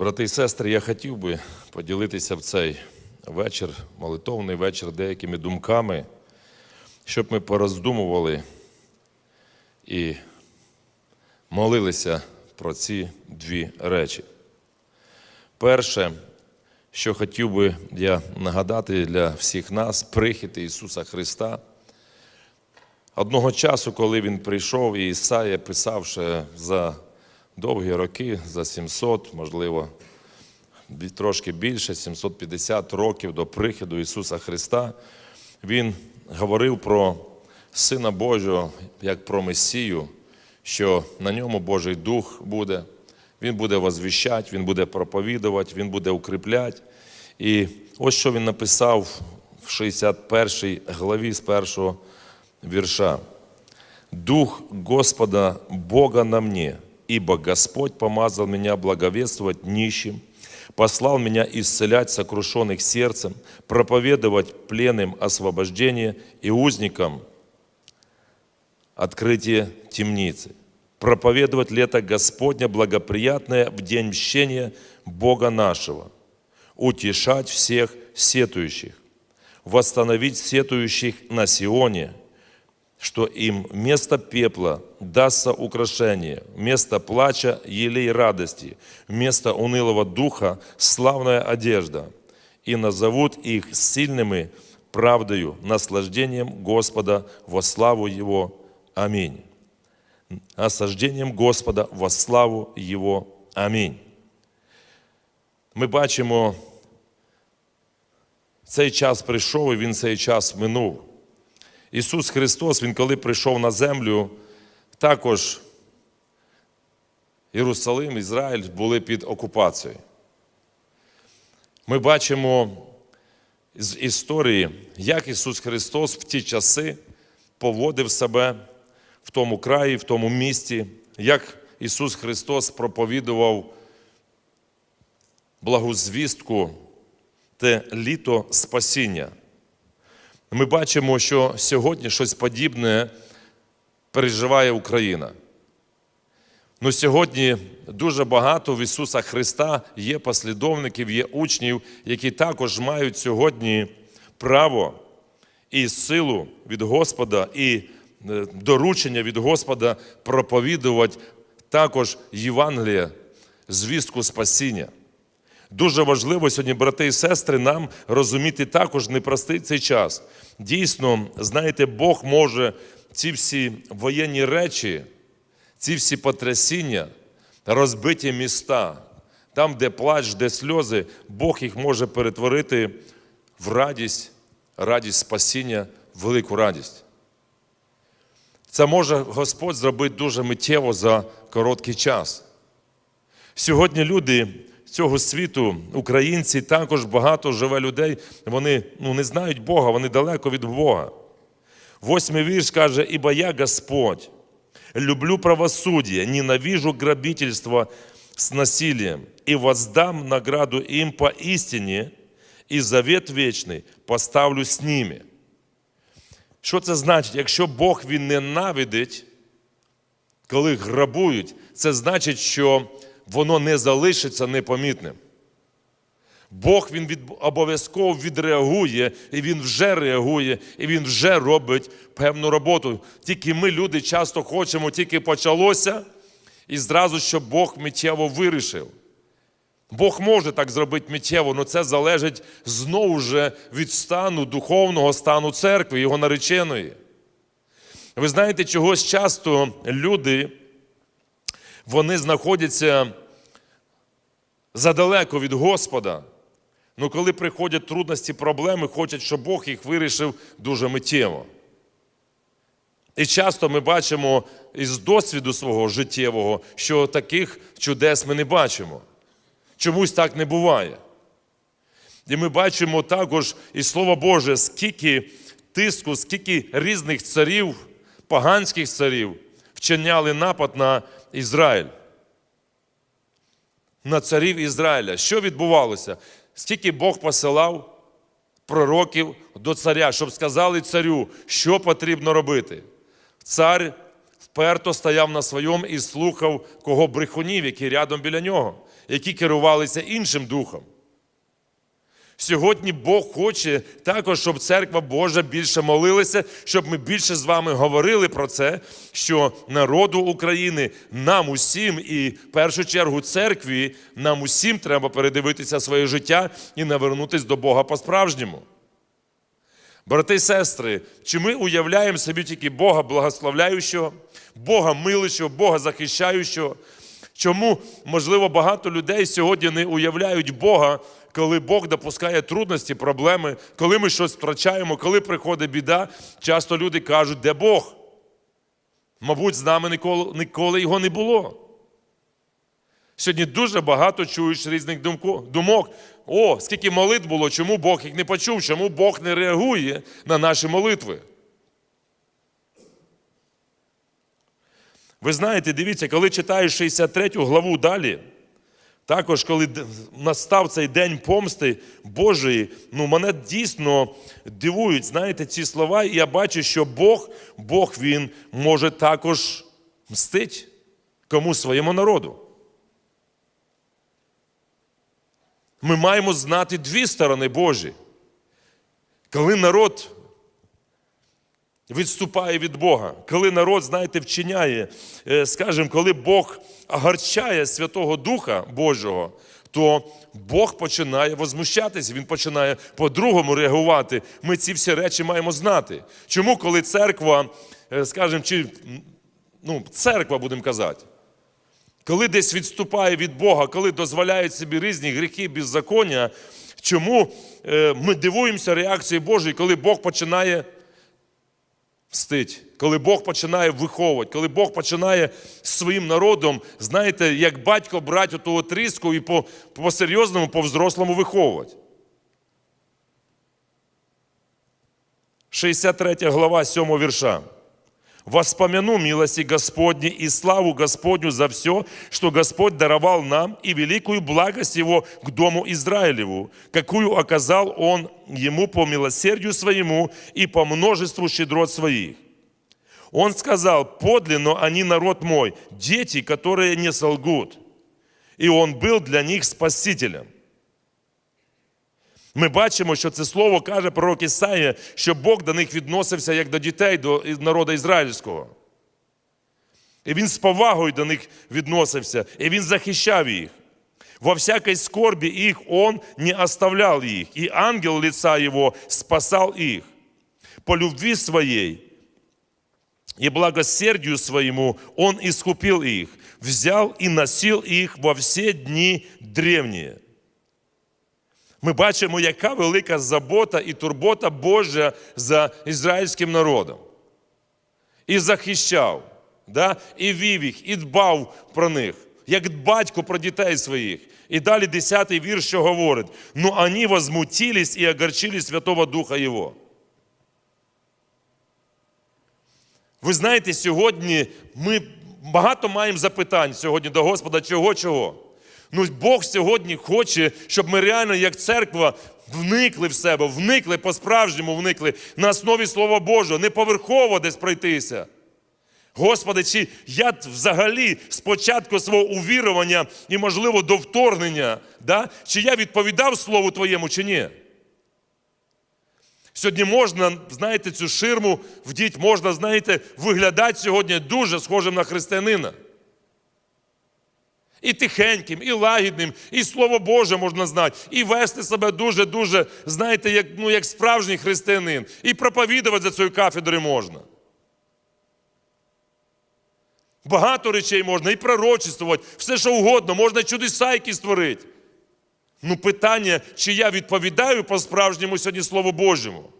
Брати і сестри, я хотів би поділитися в цей вечір, молитовний вечір, деякими думками, щоб ми пороздумували і молилися про ці дві речі. Перше, що хотів би я нагадати для всіх нас, прихід Ісуса Христа. Одного часу, коли Він прийшов, і Ісая писав ще за довгі роки, за 700, можливо, трошки більше, 750 років до приходу Ісуса Христа, Він говорив про Сина Божого як про Месію, що на ньому Божий Дух буде, Він буде возвіщати, Він буде проповідувати, Він буде укріпляти. І ось що він написав в 61 главі з першого вірша. Дух Господа Бога на мне, ибо Господь помазал меня благовествовать нищим, послал меня исцелять сокрушенных сердцем, проповедовать пленным освобождение и узникам открытие темницы, проповедовать лето Господня благоприятное в день мщения Бога нашего, утешать всех сетующих, восстановить сетующих на Сионе, что им вместо пепла дастся украшение, вместо плача – елей радости, вместо унылого духа – славная одежда, и назовут их сильными правдою, наслаждением Господа во славу Его. Аминь. Осаждением Господа во славу Его. Амінь. Ми бачимо, цей час прийшов і він цей час минув. Ісус Христос, Він коли прийшов на землю, також Єрусалим, Ізраїль були під окупацією. Ми бачимо з історії, як Ісус Христос в ті часи поводив себе в тому краї, в тому місті, як Ісус Христос проповідував благу звістку, те літо спасіння. Ми бачимо, що сьогодні щось подібне переживає Україна. Ну, сьогодні дуже багато в Ісуса Христа є послідовників, є учнів, які також мають сьогодні право і силу від Господа, і е, доручення від Господа проповідувати також Євангелія, звістку спасіння. Дуже важливо сьогодні, брати і сестри, нам розуміти також непростий цей час. Дійсно, знаєте, Бог може ці всі воєнні речі, ці всі потрясіння, розбиті міста, там, де плач, де сльози, Бог їх може перетворити в радість, радість спасіння, велику радість. Це може Господь зробити дуже миттєво за короткий час. Сьогодні люди цього світу, українці, також багато живе людей, вони ну, не знають Бога, вони далеко від Бога. Восьмий вірш каже, «Ибо я Господь, люблю правосудие, ненавижу грабительство с насилием, и воздам награду им по истине, и завет вечный поставлю с ними». Що це значить? Якщо Бог він ненавидить, коли грабують, це значить, що воно не залишиться непомітним. Бог він від, обов'язково відреагує, і він вже реагує, і він вже робить певну роботу. Тільки ми, люди, часто хочемо, тільки почалося, і зразу, щоб Бог миттєво вирішив. Бог може так зробити миттєво, але це залежить знову ж від стану, духовного стану церкви, його нареченої. Ви знаєте, чогось часто люди, вони знаходяться задалеко від Господа. Ну, коли приходять трудності, проблеми, хочуть, щоб Бог їх вирішив дуже миттєво. І часто ми бачимо із досвіду свого життєвого, що таких чудес ми не бачимо. Чомусь так не буває. І ми бачимо також і Слово Боже, скільки тиску, скільки різних царів, поганських царів вчиняли напад на Ізраїль. На царів Ізраїля. Що відбувалося? Скільки Бог посилав пророків до царя, щоб сказали царю, що потрібно робити. Цар вперто стояв на своєму і слухав кого брехунів, які рядом біля нього, які керувалися іншим духом. Сьогодні Бог хоче також, щоб церква Божа більше молилася, щоб ми більше з вами говорили про це, що народу України, нам усім, і в першу чергу церкві, нам усім треба передивитися своє життя і навернутися до Бога по-справжньому. Брати і сестри, чи ми уявляємо собі тільки Бога благословляючого, Бога милищого, Бога захищаючого? Чому, можливо, багато людей сьогодні не уявляють Бога, коли Бог допускає трудності, проблеми, коли ми щось втрачаємо, коли приходить біда, часто люди кажуть, де Бог? Мабуть, з нами ніколи, ніколи його не було. Сьогодні дуже багато чуєш різних думок. О, скільки молитв було, чому Бог їх не почув, чому Бог не реагує на наші молитви. Ви знаєте, дивіться, коли читаєш 63 главу далі, також, коли настав цей день помсти Божої, ну мене дійсно дивують, знаєте, ці слова, і я бачу, що Бог, Бог він може також мстить кому своєму народу. Ми маємо знати дві сторони Божі. Коли народ відступає від Бога, коли народ, знаєте, вчиняє, е, скажімо, коли Бог огорчає Святого Духа Божого, то Бог починає возмущатися, Він починає по-другому реагувати. Ми ці всі речі маємо знати. Чому, коли церква, е, скажімо, чи ну, церква, будемо казати, коли десь відступає від Бога, коли дозволяють собі різні гріхи, беззаконня, чому е, ми дивуємося реакцією Божої, коли Бог починає мстить, коли Бог починає виховувати, коли Бог починає з своїм народом, знаєте, як батько брати оту тріску і по- по-серйозному, по-взрослому виховувати. 63 глава 7 вірша. Воспомяну милости Господни и славу Господню за все, что Господь даровал нам, и великую благость Его к дому Израилеву, какую оказал Он ему по милосердию своему и по множеству щедрот своих. Он сказал, подлинно они народ мой, дети, которые не солгут. И Он был для них спасителем. Ми бачимо, що це слово каже пророк Ісаїя, що Бог до них відносився як до дітей, до народу ізраїльського. І він з повагою до них відносився, і він захищав їх. Во всякой скорби их он не оставлял их, и ангел лица его спасал их. По любви своей и благосердию своему он искупил их, взял и носил их во все дни древние. Ми бачимо, яка велика забота і турбота Божа за ізраїльським народом. І захищав, да? і вів їх, і дбав про них, як батько про дітей своїх. І далі 10-й вірш, що говорить: ну вони возмутились і огорчили Святого Духа Його. Ви знаєте, сьогодні ми багато маємо запитань сьогодні до Господа, чого, чого. Ну, Бог сьогодні хоче, щоб ми реально, як церква, вникли в себе, вникли по-справжньому вникли на основі Слова Божого, не поверхово десь пройтися. Господи, чи я взагалі з початку свого увірування і, можливо, до вторгнення, да? чи я відповідав Слову Твоєму, чи ні? Сьогодні можна, знаєте, цю ширму вдіть, можна, знаєте, виглядати сьогодні дуже схожим на християнина. І тихеньким, і лагідним, і Слово Боже можна знати, і вести себе дуже-дуже, знаєте, як, ну, як справжній християнин, і проповідувати за цією кафедрою можна. Багато речей можна і пророчествувати, все що угодно, можна чудеса які створити. Ну, питання, чи я відповідаю по-справжньому сьогодні Слову Божому.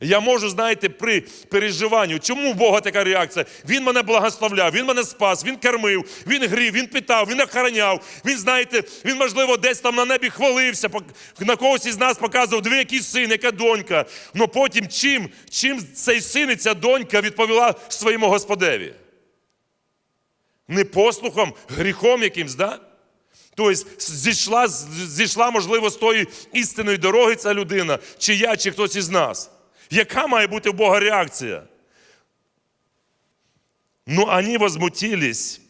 Я можу, знаєте, при переживанні, чому у Бога така реакція? Він мене благословляв, Він мене спас, Він кормив, Він грів, Він питав, Він охороняв. Він, знаєте, він, можливо, десь там на небі хвалився, на когось із нас показував, диви, який син, яка донька. Ну потім чим, чим цей син і ця донька відповіла своєму Господеві? Не послухом, гріхом якимсь, да? Тобто зійшла, зійшла, можливо, з тої істинної дороги ця людина, чи я, чи хтось із нас. Яка має бути в Бога реакція? Но они возмутились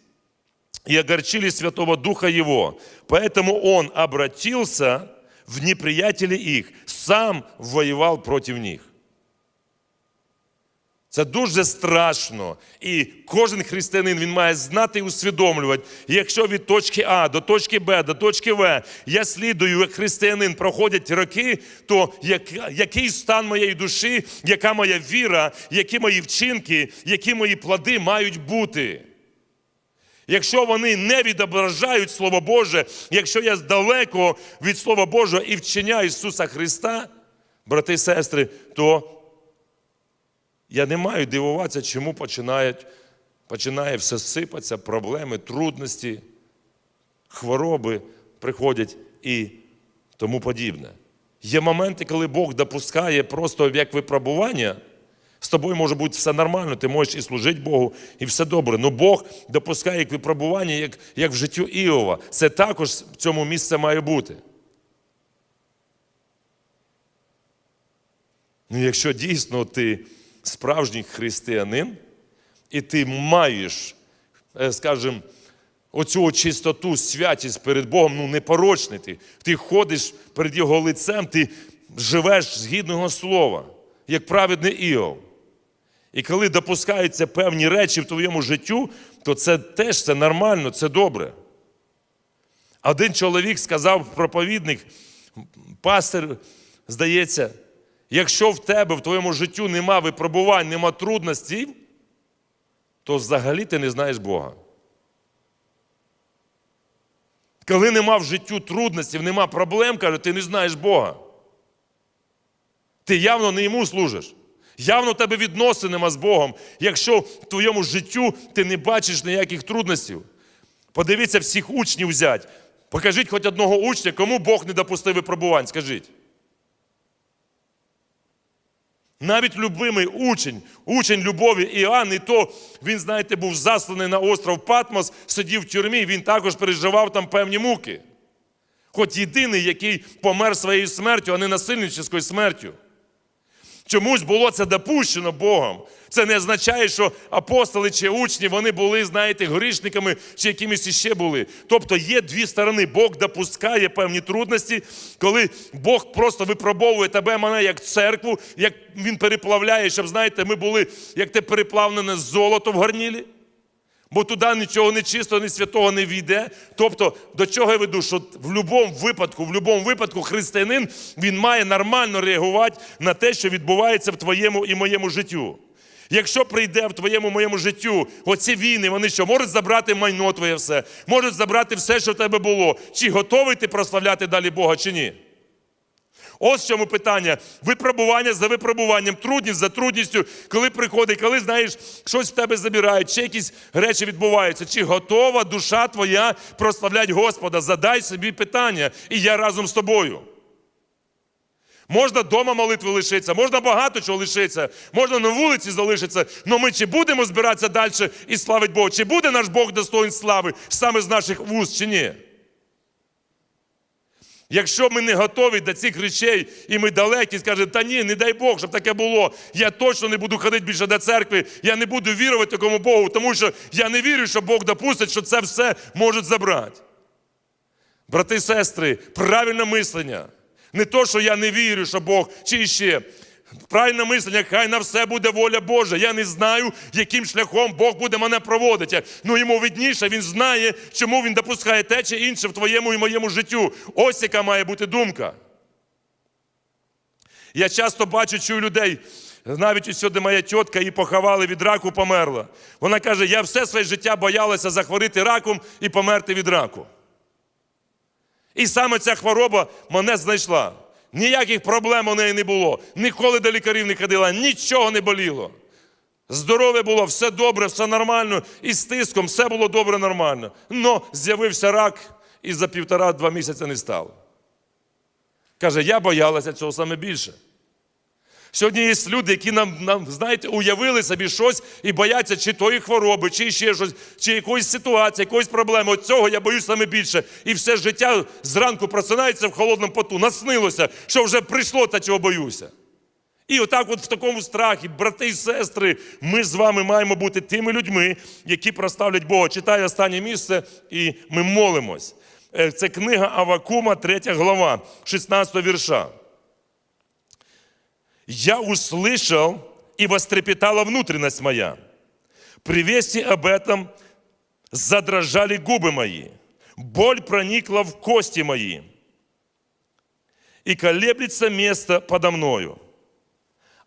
и огорчили Святого Духа Его. Поэтому Он обратился в неприятелей их, сам воевал против них. Це дуже страшно. І кожен християнин він має знати і усвідомлювати, якщо від точки А до точки Б, до точки В я слідую як християнин, проходять роки, то як- який стан моєї душі, яка моя віра, які мої вчинки, які мої плоди мають бути. Якщо вони не відображають Слово Боже, якщо я далеко від Слова Божого і вчення Ісуса Христа, брати і сестри, то я не маю дивуватися, чому починають, починає все сипатися, проблеми, трудності, хвороби приходять і тому подібне. Є моменти, коли Бог допускає просто як випробування. З тобою може бути все нормально, ти можеш і служити Богу, і все добре. Ну Бог допускає як випробування, як, як в життю Іова. Це також в цьому місце має бути. Ну, якщо дійсно ти справжній християнин, і ти маєш, е, скажімо, оцю чистоту, святість перед Богом, ну непорочний ти. Ти ходиш перед Його лицем, ти живеш згідно Його слова, як праведний Іов. І коли допускаються певні речі в твоєму життю, то це теж це нормально, це добре. Один чоловік сказав проповідник, пастир, здається, якщо в тебе в твоєму життю нема випробувань, нема трудностей, то взагалі ти не знаєш Бога. Коли нема в життю трудностей, нема проблем, каже, ти не знаєш Бога. Ти явно не йому служиш. Явно в тебе відносин нема з Богом, якщо в твоєму життю ти не бачиш ніяких трудностей. Подивіться всіх учнів взять. Покажіть хоч одного учня, кому Бог не допустив випробувань, скажіть. Навіть любимий учень, учень любові Іоанн, і то він, знаєте, був засланий на остров Патмос, сидів в тюрмі, він також переживав там певні муки. Хоч єдиний, який помер своєю смертю, а не насильницькою смертю. Чомусь було це допущено Богом. Це не означає, що апостоли чи учні вони були, знаєте, грішниками чи якимись іще були. Тобто є дві сторони. Бог допускає певні трудності, коли Бог просто випробовує тебе, мене як церкву, як він переплавляє, щоб, знаєте, ми були як те переплавлене золото в горнілі. Бо туди нічого нечистого, ні святого не війде. Тобто, до чого я веду, що в будь-якому випадку, в будь-якому випадку християнин він має нормально реагувати на те, що відбувається в твоєму і моєму життю. Якщо прийде в твоєму моєму життю оці війни, вони що можуть забрати майно твоє все, можуть забрати все, що в тебе було. Чи готовий ти прославляти далі Бога, чи ні? Ось в чому питання. Випробування за випробуванням, трудність за трудністю, коли приходить, коли знаєш, щось в тебе забирають, чи якісь речі відбуваються. Чи готова душа твоя прославляти Господа? Задай собі питання, і я разом з тобою. Можна вдома молитви лишитися, можна багато чого лишитися, можна на вулиці залишитися, але ми чи будемо збиратися далі і славити Бога? Чи буде наш Бог достоин слави саме з наших вуст, чи ні? Якщо ми не готові до цих речей і ми далекі, скажемо, та ні, не дай Бог, щоб таке було. Я точно не буду ходити більше до церкви, я не буду вірувати такому Богу, тому що я не вірю, що Бог допустить, що це все можуть забрати. Брати і сестри, правильне мислення. Не то, що я не вірю, що Бог, чи ще. Правильне мислення, хай на все буде воля Божа. Я не знаю, яким шляхом Бог буде мене проводити. Ну йому видніше, він знає, чому він допускає те чи інше в твоєму і моєму життю. Ось яка має бути думка. Я часто бачу, чую людей. Навіть сьогодні моя тітка її поховали від раку, померла. Вона каже: я все своє життя боялася захворіти раком і померти від раку. І саме ця хвороба мене знайшла. Ніяких проблем у неї не було. Ніколи до лікарів не ходила, нічого не боліло. Здорове було, все добре, все нормально, і з тиском все було добре, нормально. Но з'явився рак і за півтора-два місяці не стало. Каже, я боялася цього саме більше. Сьогодні є люди, які нам, нам, знаєте, уявили собі щось і бояться чи тої хвороби, чи ще щось, чи якоїсь ситуації, якоїсь проблеми. От цього я боюсь саме більше. І все життя зранку просинається в холодному поту. Наснилося, що вже прийшло та чого боюся. І отак, от в такому страхі, брати і сестри, ми з вами маємо бути тими людьми, які проставлять Бога. Читаю останнє місце, і ми молимось. Е, Це книга Авакума, 3 глава, 16 вірша. «Я услышал, и вострепетала внутренность моя. При вести об этом задрожали губы мои. Боль проникла в кости мои. И колеблется место подо мною.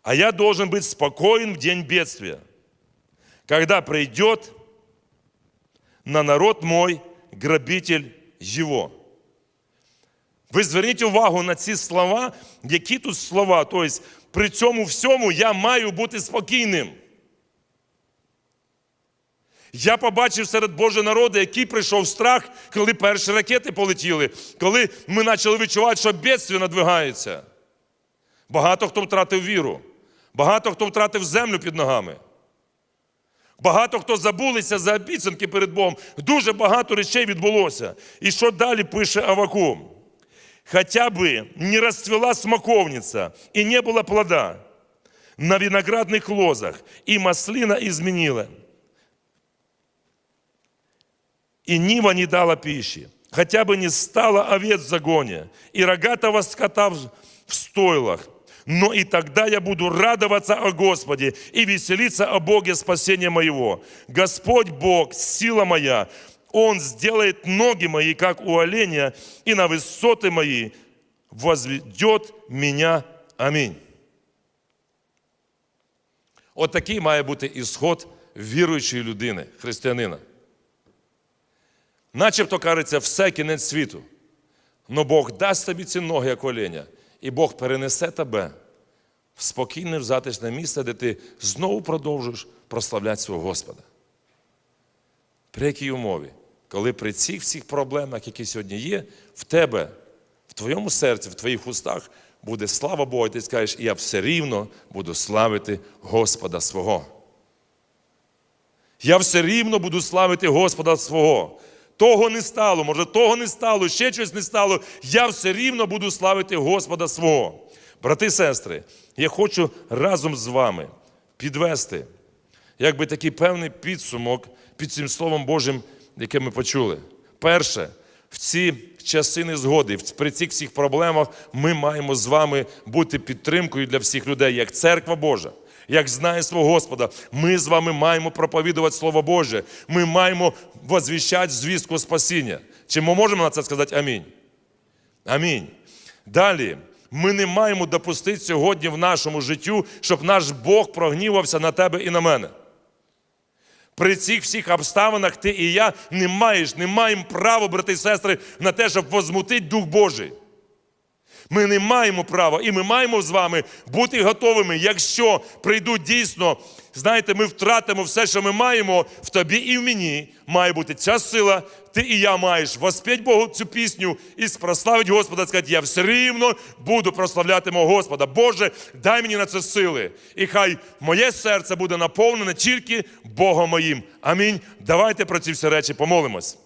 А я должен быть спокоен в день бедствия, когда придет на народ мой грабитель его. Ви зверніть увагу на ці слова, які тут слова. Тобто, при цьому всьому я маю бути спокійним. Я побачив серед Божого народу, який прийшов страх, коли перші ракети полетіли, коли ми почали відчувати, що бедствие надвигається. Багато хто втратив віру, багато хто втратив землю під ногами. Багато хто забулися за обіцянки перед Богом. Дуже багато речей відбулося. І що далі пише Авакум? Хотя бы не расцвела смоковница и не было плода на виноградных лозах, и маслина изменила, и нива не дала пищи, хотя бы не стало овец в загоне, и рогатого скота в стойлах. Но и тогда я буду радоваться о Господе и веселиться о Боге спасения моего. Господь Бог, сила моя, Он сделает ноги мои, как у оленя, и на высоты мои возведет меня. Амінь. От такий має бути ісход віруючої людини, християнина. Начебто кажеться, все кінець світу. Но Бог дасть тобі ці ноги, як оленя, і Бог перенесе тебе в спокійне, в затишне місце, де ти знову продовжуєш прославляти свого Господа. При якій умові? Коли при цих всіх проблемах, які сьогодні є, в тебе, в твоєму серці, в твоїх устах буде слава Богу, і ти скажеш, я все рівно буду славити Господа свого. Я все рівно буду славити Господа свого. Того не стало, може, того не стало, ще щось не стало. Я все рівно буду славити Господа свого. Брати і сестри, я хочу разом з вами підвести якби такий певний підсумок під цим Словом Божим, яке ми почули. Перше, в ці часи незгоди, при цих всіх проблемах ми маємо з вами бути підтримкою для всіх людей, як церква Божа. Як знає свого Господа, ми з вами маємо проповідувати Слово Боже. Ми маємо возвіщати звістку спасіння. Чи ми можемо на це сказати амінь? Амінь. Далі, ми не маємо допустити сьогодні в нашому життю, щоб наш Бог прогнівався на тебе і на мене. При цих всіх обставинах ти і я не маєш, не маємо права, брати і сестри, на те, щоб возмутити Дух Божий. Ми не маємо права, і ми маємо з вами бути готовими, якщо прийдуть дійсно, знаєте, ми втратимо все, що ми маємо, в тобі і в мені має бути ця сила. Ти і я маєш воспеть Богу цю пісню і прославить Господа, сказати, я все рівно буду прославляти мого Господа. Боже, дай мені на це сили. І хай моє серце буде наповнене тільки Богом моїм. Амінь. Давайте про ці всі речі помолимось.